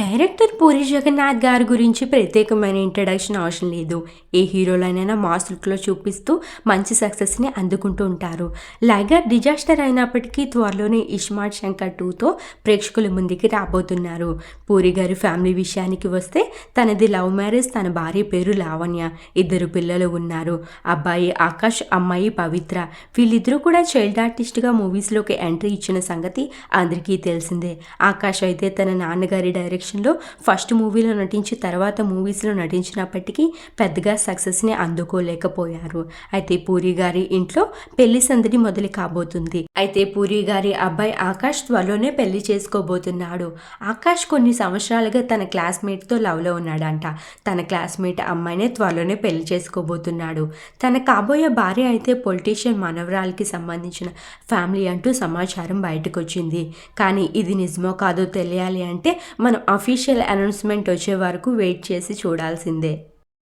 Director puri Jagannadh గారి గురించి ప్రత్యేకమైన ఇంట్రడక్షన్ అవసరం లేదు. ఏ హీరోలైనా మాస్ లుక్లో చూపిస్తూ మంచి సక్సెస్ని అందుకుంటూ ఉంటారు. లైగర్ డిజాస్టర్ అయినప్పటికీ త్వరలోనే ఇస్మార్ట్ శంకర్ టూతో ప్రేక్షకుల ముందుకి రాబోతున్నారు. పూరి గారి ఫ్యామిలీ విషయానికి వస్తే తనది లవ్ మ్యారేజ్ తన భార్య పేరు లావణ్య. ఇద్దరు పిల్లలు ఉన్నారు. అబ్బాయి ఆకాష్ అమ్మాయి పవిత్ర. వీళ్ళిద్దరూ కూడా చైల్డ్ ఆర్టిస్ట్గా మూవీస్లోకి ఎంట్రీ ఇచ్చిన సంగతి అందరికీ తెలిసిందే. ఆకాష్ అయితే తన నాన్నగారి డైరెక్షన్లో ఫస్ట్ మూవీలో నటించి తర్వాత మూవీస్లో నటించినప్పటికీ పెద్దగా సక్సెస్ని అందుకోలేకపోయారు. అయితే పూరి గారి ఇంట్లో పెళ్ళి సందడి మొదలు కాబోతుంది. అయితే పూరి గారి అబ్బాయి ఆకాష్ త్వరలోనే పెళ్ళి చేసుకోబోతున్నాడు. ఆకాష్ కొన్ని సంవత్సరాలుగా తన క్లాస్మేట్తో లవ్లో ఉన్నాడంట. తన క్లాస్మేట్ అమ్మాయినే త్వరలోనే పెళ్ళి చేసుకోబోతున్నాడు. తన కాబోయే భార్య అయితే పొలిటీషియన్ మనవరాలకి సంబంధించిన ఫ్యామిలీ అంటూ సమాచారం బయటకు వచ్చింది కానీ ఇది నిజమో కాదో తెలియాలి అంటే మనం అఫీషియల్ అనౌన్స్మెంట్ వచ్చే వరకు వెయిట్ చేసి చూడాల్సిందే.